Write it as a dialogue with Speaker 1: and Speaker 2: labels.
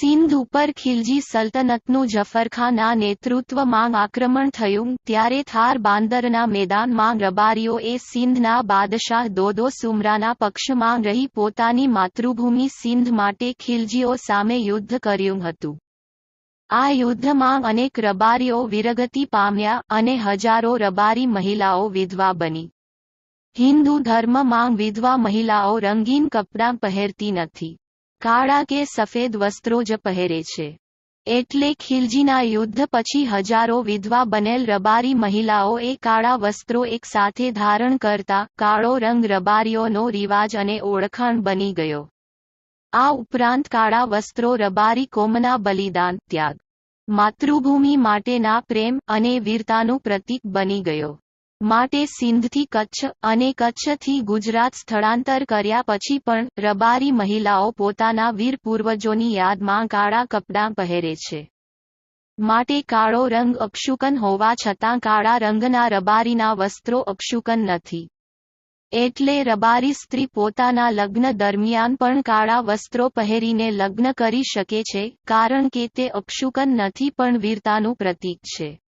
Speaker 1: સિંધ ઉપર ખિલજી સલ્તનતનું જફરખાના નેતૃત્વમાં આક્રમણ થયું, ત્યારે થાર બાંદરના મેદાનમાં રબારીઓએ સિંધના બાદશાહ દોદો સુમરાના પક્ષમાં રહી પોતાની માતૃભૂમિ સિંધ માટે ખિલજીઓ સામે યુદ્ધ કર્યું હતું. આ યુદ્ધમાં અનેક રબારીઓ વિરગતિ પામ્યા અને હજારો રબારી મહિલાઓ વિધવા બની. હિન્દુ ધર્મમાં વિધવા મહિલાઓ રંગીન કપડાં પહેરતી નથી. કાળા કે સફેદ વસ્ત્રો જ પહેરે છે. એટલે ખિલજીના યુદ્ધ પછી હજારો વિધવા બનેલ રબારી મહિલાઓએ કાળા વસ્ત્રો એક સાથે ધારણ કરતા કાળો રંગ રબારીઓનો રિવાજ અને ઓળખાણ બની ગયો. આ ઉપરાંત કાળા વસ્ત્રો રબારી કોમના બલિદાન, ત્યાગ, માતૃભૂમિ માટેના પ્રેમ અને વીરતાનું પ્રતીક બની ગયો. માટે સિંધથી કચ્છ અને કચ્છથી ગુજરાત સ્થળાંતર કર્યા પછી પણ રબારી મહિલાઓ પોતાના વીર પૂર્વજોની યાદમાં કાળા કપડાં પહેરે છે. માટે કાળો રંગ અપશુકન હોવા છતાં કાળા રંગના રબારીના વસ્ત્રો અપશુકન નથી. એટલે રબારી સ્ત્રી પોતાના લગ્ન દરમિયાન પણ કાળા વસ્ત્રો પહેરીને લગ્ન કરી શકે છે, કારણ કે તે અપશુકન નથી પણ વીરતાનું પ્રતીક છે.